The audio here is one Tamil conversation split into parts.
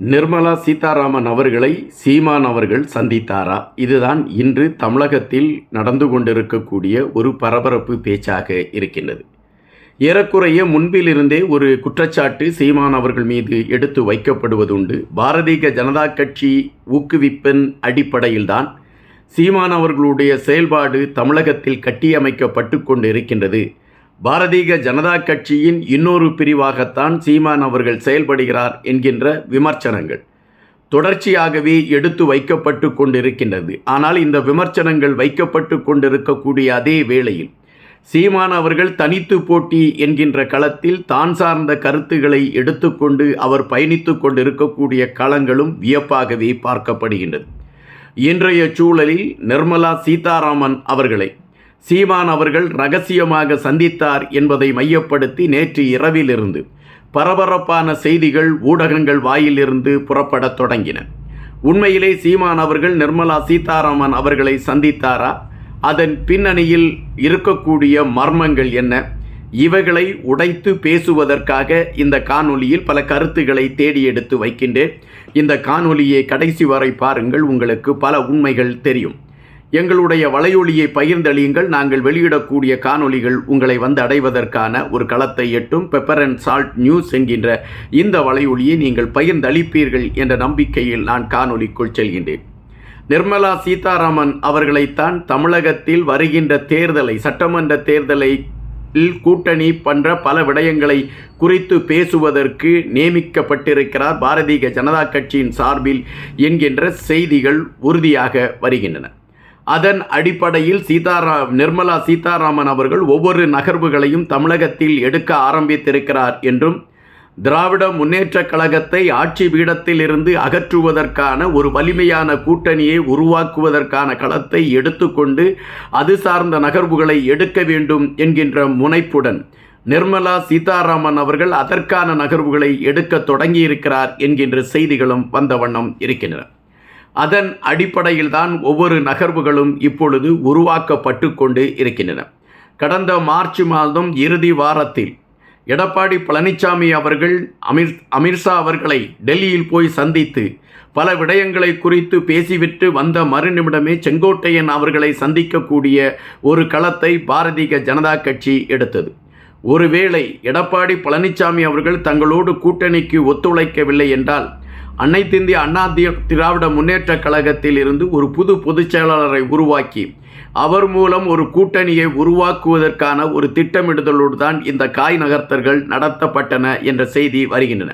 நிர்மலா சீதாராமன் அவர்களை சீமான் அவர்கள் சந்தித்தாரா? இதுதான் இன்று தமிழகத்தில் நடந்து கொண்டிருக்கக்கூடிய ஒரு பரபரப்பு பேச்சாக இருக்கின்றது. ஏறக்குறைய முன்பிலிருந்தே ஒரு குற்றச்சாட்டு சீமான் அவர்கள் மீது எடுத்து வைக்கப்படுவதுண்டு. பாரதிய ஜனதா கட்சி ஊக்குவிப்பின் அடிப்படையில்தான் சீமான் அவர்களுடைய செயல்பாடு தமிழகத்தில் கட்டியமைக்கப்பட்டு கொண்டு இருக்கின்றது பாரதிய ஜனதா கட்சியின் இன்னொரு பிரிவாகத்தான் சீமான் அவர்கள் செயல்படுகிறார் என்கின்ற விமர்சனங்கள் தொடர்ச்சியாகவே எடுத்து வைக்கப்பட்டு கொண்டிருக்கின்றது. ஆனால் இந்த விமர்சனங்கள் வைக்கப்பட்டு கொண்டிருக்கக்கூடிய அதே வேளையில் சீமான் அவர்கள் தனித்து போட்டி என்கின்ற களத்தில் தான் சார்ந்த கருத்துக்களை எடுத்துக்கொண்டு அவர் பயணித்து கொண்டிருக்கக்கூடிய களங்களும் வியப்பாகவே பார்க்கப்படுகின்றது. இன்றைய சூழலில் நிர்மலா சீதாராமன் அவர்களை சீமான் அவர்கள் ரகசியமாக சந்தித்தார் என்பதை மையப்படுத்தி நேற்று இரவிலிருந்து பரபரப்பான செய்திகள் ஊடகங்கள் வாயிலிருந்து புறப்படத் தொடங்கின. உண்மையிலே சீமான் அவர்கள் நிர்மலா சீதாராமன் அவர்களை சந்தித்தாரா? அதன் பின்னணியில் இருக்கக்கூடிய மர்மங்கள் என்ன? இவைகளை உடைத்து பேசுவதற்காக இந்த காணொலியில் பல கருத்துக்களை தேடி எடுத்து வைக்கின்றேன். இந்த காணொலியை கடைசி வரை பாருங்கள் உங்களுக்கு பல உண்மைகள் தெரியும். எங்களுடைய வலையொலியை பகிர்ந்தளியுங்கள். நாங்கள் வெளியிடக்கூடிய காணொளிகள் உங்களை வந்து அடைவதற்கான ஒரு களத்தை எட்டும். பெப்பர் அண்ட் சால்ட் நியூஸ் என்கின்ற இந்த வலையொலியை நீங்கள் பகிர்ந்தளிப்பீர்கள் என்ற நம்பிக்கையில் நான் காணொளிக்குள் செல்கின்றேன். நிர்மலா சீதாராமன் அவர்களைத்தான் தமிழகத்தில் வருகின்ற தேர்தலை சட்டமன்ற தேர்தலை கூட்டணி பன்ற பல விடயங்களை குறித்து பேசுவதற்கு நியமிக்கப்பட்டிருக்கிறார் பாரதிய ஜனதா கட்சியின் சார்பில் என்கின்ற செய்திகள் உறுதியாக வருகின்றன. அதன் அடிப்படையில் சீதாரா நிர்மலா சீதாராமன் அவர்கள் ஒவ்வொரு நகர்வுகளையும் தமிழகத்தில் எடுக்க ஆரம்பித்திருக்கிறார் என்றும் திராவிட முன்னேற்றக் கழகத்தை ஆட்சி பீடத்தில் இருந்து அகற்றுவதற்கான ஒரு வலிமையான கூட்டணியை உருவாக்குவதற்கான களத்தை எடுத்துக்கொண்டு அது சார்ந்த நகர்வுகளை எடுக்க வேண்டும் என்கின்ற முனைப்புடன் நிர்மலா சீதாராமன் அவர்கள் அதற்கான நகர்வுகளை எடுக்க தொடங்கியிருக்கிறார் என்கின்ற செய்திகளும் வந்த வண்ணம் இருக்கின்றன. அதன் அடிப்படையில் தான் ஒவ்வொரு நகர்வுகளும் இப்பொழுது உருவாக்கப்பட்டு கொண்டு இருக்கின்றன. கடந்த மார்ச் மாதம் இறுதி வாரத்தில் எடப்பாடி பழனிசாமி அவர்கள் அமிர் அமித்ஷா அவர்களை டெல்லியில் போய் சந்தித்து பல விடயங்களை குறித்து பேசிவிட்டு வந்த மறுநிமிடமே செங்கோட்டையன் அவர்களை சந்திக்கக்கூடிய ஒரு களத்தை பாரதிய ஜனதா கட்சி எடுத்தது. ஒருவேளை எடப்பாடி பழனிசாமி அவர்கள் தங்களோடு கூட்டணிக்கு ஒத்துழைக்கவில்லை என்றால் அனைத்திந்திய அண்ணா திராவிட முன்னேற்ற கழகத்தில் இருந்து ஒரு புது பொதுச் செயலாளரை உருவாக்கி அவர் மூலம் ஒரு கூட்டணியை உருவாக்குவதற்கான ஒரு திட்டமிடுதலோடு தான் இந்த காய் நகர்த்தர்கள் நடத்தப்பட்டன என்ற செய்தி வருகின்றன.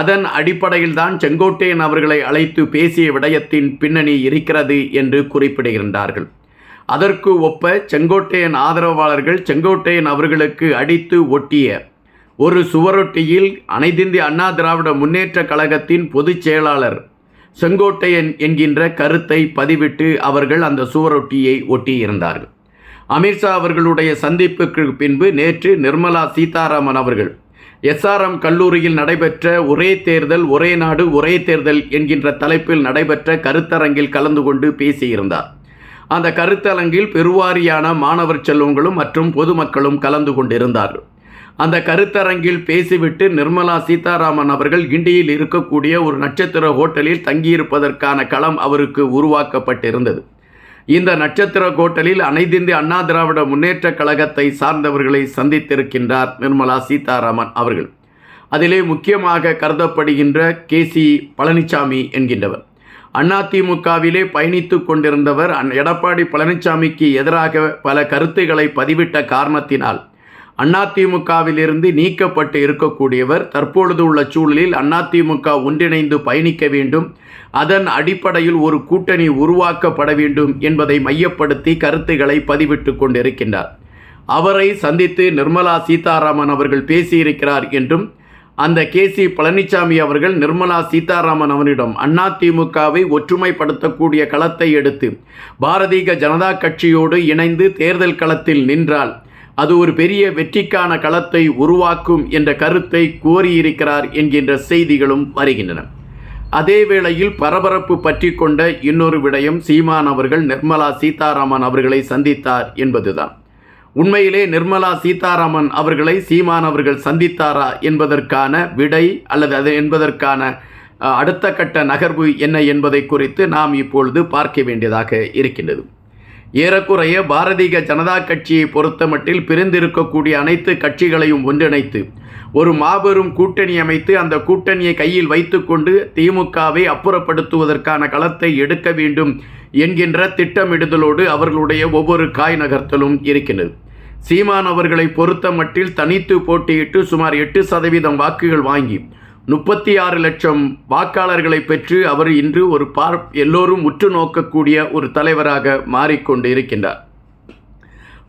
அதன் அடிப்படையில் தான் செங்கோட்டையன் அவர்களை அழைத்து பேசிய விடயத்தின் பின்னணி இருக்கிறது என்று குறிப்பிடுகின்றார்கள். அதற்கு ஒப்ப செங்கோட்டையன் ஆதரவாளர்கள் செங்கோட்டையன் அவர்களுக்கு அடித்து ஒட்டிய ஒரு சுவரொட்டியில் அனைத்திந்திய அண்ணா திராவிட முன்னேற்ற கழகத்தின் பொதுச் செயலாளர் செங்கோட்டையன் என்கின்ற கருத்தை பதிவிட்டு அவர்கள் அந்த சுவரொட்டியை ஒட்டியிருந்தார்கள். அமித்ஷா அவர்களுடைய சந்திப்புக்கு பின்பு நேற்று நிர்மலா சீதாராமன் அவர்கள் எஸ்ஆர்எம் கல்லூரியில் நடைபெற்ற ஒரே தேர்தல் ஒரே நாடு ஒரே தேர்தல் என்கின்ற தலைப்பில் நடைபெற்ற கருத்தரங்கில் கலந்து கொண்டு பேசியிருந்தார். அந்த கருத்தரங்கில் பெருவாரியான மாணவர் செல்வங்களும் மற்றும் பொதுமக்களும் கலந்து கொண்டிருந்தார்கள். அந்த கருத்தரங்கில் பேசிவிட்டு நிர்மலா சீதாராமன் அவர்கள் கிண்டியில் இருக்கக்கூடிய ஒரு நட்சத்திர ஹோட்டலில் தங்கியிருப்பதற்கான களம் அவருக்கு உருவாக்கப்பட்டிருந்தது. இந்த நட்சத்திர ஹோட்டலில் அனைத்திந்திய அண்ணா திராவிட முன்னேற்ற கழகத்தை சார்ந்தவர்களை சந்தித்திருக்கின்றார் நிர்மலா சீதாராமன் அவர்கள். அதிலே முக்கியமாக கருதப்படுகின்ற கே சி பழனிசாமி என்கின்றவர். அதிமுகவிலே பயணித்து கொண்டிருந்தவர் எடப்பாடி பழனிசாமிக்கு எதிராக பல கருத்துக்களை பதிவிட்ட காரணத்தினால் அதிமுகவிலிருந்து நீக்கப்பட்டு இருக்கக்கூடியவர் தற்பொழுது உள்ள சூழலில் அதிமுக ஒன்றிணைந்து பயணிக்க வேண்டும். அதன் அடிப்படையில் ஒரு கூட்டணி உருவாக்கப்பட வேண்டும் என்பதை மையப்படுத்தி கருத்துக்களை பதிவிட்டு கொண்டிருக்கின்றார். அவரை சந்தித்து நிர்மலா சீதாராமன் அவர்கள் பேசியிருக்கிறார் என்றும் அந்த கே சி பழனிசாமி அவர்கள் நிர்மலா சீதாராமன் அவரிடம் அதிமுகவை ஒற்றுமைப்படுத்தக்கூடிய களத்தை எடுத்து பாரதிய ஜனதா கட்சியோடு இணைந்து தேர்தல் களத்தில் நின்றால் அது ஒரு பெரிய வெற்றிக்கான களத்தை உருவாக்கும் என்ற கருத்தை கோரியிருக்கிறார் என்கின்ற செய்திகளும் வருகின்றன. அதே வேளையில் பரபரப்பு பற்றி கொண்ட இன்னொரு விடயம் சீமான் அவர்கள் நிர்மலா சீதாராமன் அவர்களை சந்தித்தார் என்பதுதான். உண்மையிலே நிர்மலா சீதாராமன் அவர்களை சீமான் அவர்கள் சந்தித்தாரா என்பதற்கான விடை அல்லது அது என்பதற்கான அடுத்த கட்ட நகர்வு என்ன என்பதை குறித்து நாம் இப்பொழுது பார்க்க வேண்டியதாக இருக்கின்றது. ஏறக்குறைய பாரதிய ஜனதா கட்சியை பொறுத்தமட்டில் பிரிந்திருக்கக்கூடிய அனைத்து கட்சிகளையும் ஒன்றிணைத்து ஒரு மாபெரும் கூட்டணி அமைத்து அந்த கூட்டணியை கையில் வைத்துக்கொண்டு திமுகவை அப்புறப்படுத்துவதற்கான களத்தை எடுக்க வேண்டும் என்கின்ற திட்டமிடுதலோடு அவர்களுடைய ஒவ்வொரு காய் நகர்த்தலும் இருக்கின்றது. சீமான் அவர்களை பொறுத்த மட்டில் தனித்து போட்டியிட்டு சுமார் எட்டு சதவீதம் வாக்குகள் வாங்கி முப்பத்தி ஆறு லட்சம் வாக்காளர்களை பெற்று அவர் இன்று ஒரு பார் எல்லோரும் உற்று நோக்கக்கூடிய ஒரு தலைவராக மாறிக்கொண்டு இருக்கின்றார்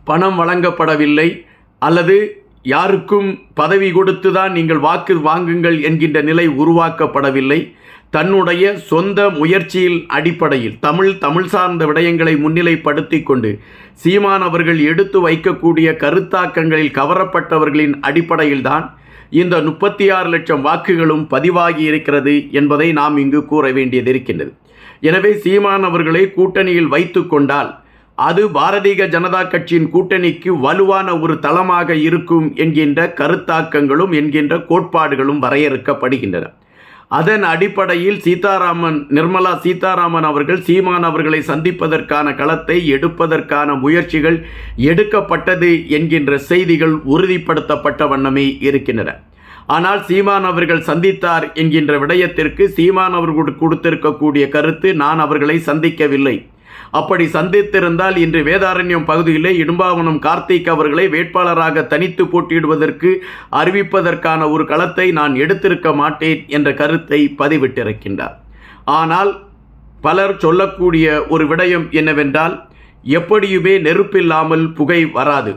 பணம் வழங்கப்படவில்லை அல்லது யாருக்கும் பதவி கொடுத்து தான் நீங்கள் வாக்கு வாங்குங்கள் என்கின்ற நிலை உருவாக்கப்படவில்லை. தன்னுடைய சொந்த முயற்சியில் அடிப்படையில் தமிழ் தமிழ் சார்ந்த விடயங்களை முன்னிலைப்படுத்தி கொண்டு சீமான் அவர்கள் எடுத்து வைக்கக்கூடிய கருத்தாக்கங்களில் கவரப்பட்டவர்களின் அடிப்படையில்தான் இந்த முப்பத்தி ஆறு லட்சம் வாக்குகளும் பதிவாகி இருக்கிறது என்பதை நாம் இங்கு கூற வேண்டியது இருக்கின்றது. எனவே சீமான் அவர்களை கூட்டணியில் வைத்து கொண்டால் அது பாரதிய ஜனதா கட்சியின் கூட்டணிக்கு வலுவான ஒரு தளமாக இருக்கும் என்கின்ற கருத்தாக்கங்களும் என்கின்ற கோட்பாடுகளும் வரையறுக்கப்படுகின்றன. அதன் அடிப்படையில் சீதாராமன் நிர்மலா சீதாராமன் அவர்கள் சீமான் அவர்களை சந்திப்பதற்கான களத்தை எடுப்பதற்கான முயற்சிகள் எடுக்கப்பட்டது என்கின்ற செய்திகள் உறுதிப்படுத்தப்பட்ட வண்ணமே இருக்கின்றன. ஆனால் சீமான் அவர்கள் சந்தித்தார் என்கின்ற விடயத்திற்கு சீமான் அவர்கள் கொடுத்திருக்கக்கூடிய கருத்து நான் அவர்களை சந்திக்கவில்லை. அப்படி சந்தித்திருந்தால் இன்று வேதாரண்யம் பகுதியிலே இடும்பாவனம் கார்த்திக் அவர்களை வேட்பாளராக தனித்து போட்டியிடுவதற்கு அறிவிப்பதற்கான ஒரு களத்தை நான் எடுத்திருக்க மாட்டேன் என்ற கருத்தை பதிவிட்டிருக்கின்றார். ஆனால் பலர் சொல்லக்கூடிய ஒரு விடயம் என்னவென்றால் எப்படியுமே நெருப்பில்லாமல் புகை வராது.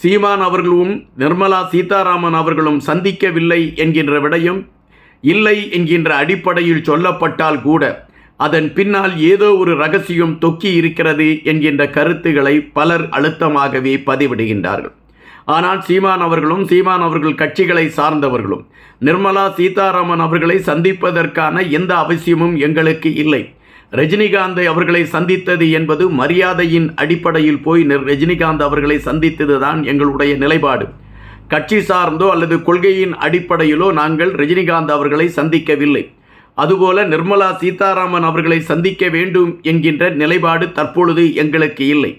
சீமான் அவர்களும் நிர்மலா சீதாராமன் அவர்களும் சந்திக்கவில்லை என்கின்ற விடயம் இல்லை என்கின்ற அடிப்படையில் சொல்லப்பட்டால் கூட அதன் பின்னால் ஏதோ ஒரு ரகசியம் தொக்கி இருக்கிறது என்கின்ற கருத்துக்களை பலர் அழுத்தமாகவே பதிவிடுகின்றார்கள். ஆனால் சீமான் அவர்களும் சீமான் அவர்கள் கட்சிகளை சார்ந்தவர்களும் நிர்மலா சீதாராமன் அவர்களை சந்திப்பதற்கான எந்த அவசியமும் எங்களுக்கு இல்லை. ரஜினிகாந்தை அவர்களை சந்தித்தது என்பது மரியாதையின் அடிப்படையில் போய் ரஜினிகாந்த் அவர்களை சந்தித்தது தான் எங்களுடைய நிலைப்பாடு. கட்சி சார்ந்தோ அல்லது கொள்கையின் அடிப்படையிலோ நாங்கள் ரஜினிகாந்த் அவர்களை சந்திக்கவில்லை. அதுபோல நிர்மலா சீதாராமன் அவர்களை சந்திக்க வேண்டும் என்கின்ற நிலைப்பாடு தற்பொழுது எங்களுக்கு இல்லை.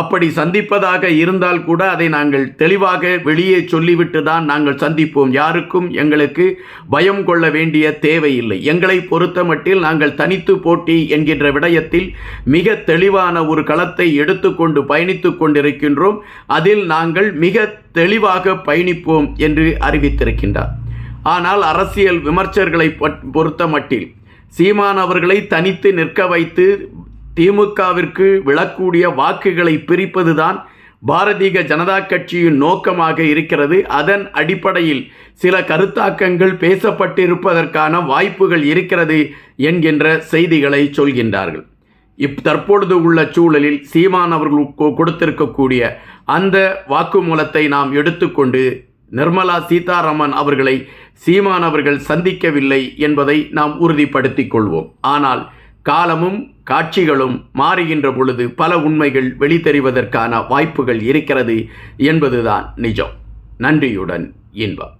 அப்படி சந்திப்பதாக இருந்தால் கூட அதை நாங்கள் தெளிவாக வெளியே சொல்லிவிட்டு தான் நாங்கள் சந்திப்போம். யாருக்கும் எங்களுக்கு பயம் கொள்ள வேண்டிய தேவையில்லை. எங்களை பொறுத்தமட்டில் நாங்கள் தனித்து போட்டி என்கின்ற விடயத்தில் மிக தெளிவான ஒரு களத்தை எடுத்துக்கொண்டு பயணித்து கொண்டிருக்கின்றோம். அதில் நாங்கள் மிக தெளிவாக பயணிப்போம் என்று அறிவித்திருக்கின்றார். ஆனால் அரசியல் விமர்சகர்களை பொறுத்த மட்டில் சீமான் அவர்களை தனித்து நிற்க வைத்து திமுகவிற்கு விழக்கூடிய வாக்குகளை பிரிப்பதுதான் பாரதிய ஜனதா கட்சியின் நோக்கமாக இருக்கிறது. அதன் அடிப்படையில் சில கருத்தாக்கங்கள் பேசப்பட்டிருப்பதற்கான வாய்ப்புகள் இருக்கிறது என்கின்ற செய்திகளை சொல்கின்றார்கள். இப் தற்பொழுது உள்ள சூழலில் சீமான் அவர்கள் கொ- கொடுத்திருக்கக்கூடிய அந்த வாக்குமூலத்தை நாம் எடுத்துக்கொண்டு நிர்மலா சீதாராமன் அவர்களை சீமான் அவர்கள் சந்திக்கவில்லை என்பதை நாம் உறுதிப்படுத்திக் கொள்வோம். ஆனால் காலமும் காட்சிகளும் மாறுகின்ற பொழுது பல உண்மைகள் வெளித்தெரிவதற்கான வாய்ப்புகள் இருக்கிறது என்பதுதான் நிஜம். நன்றியுடன் இன்பம்.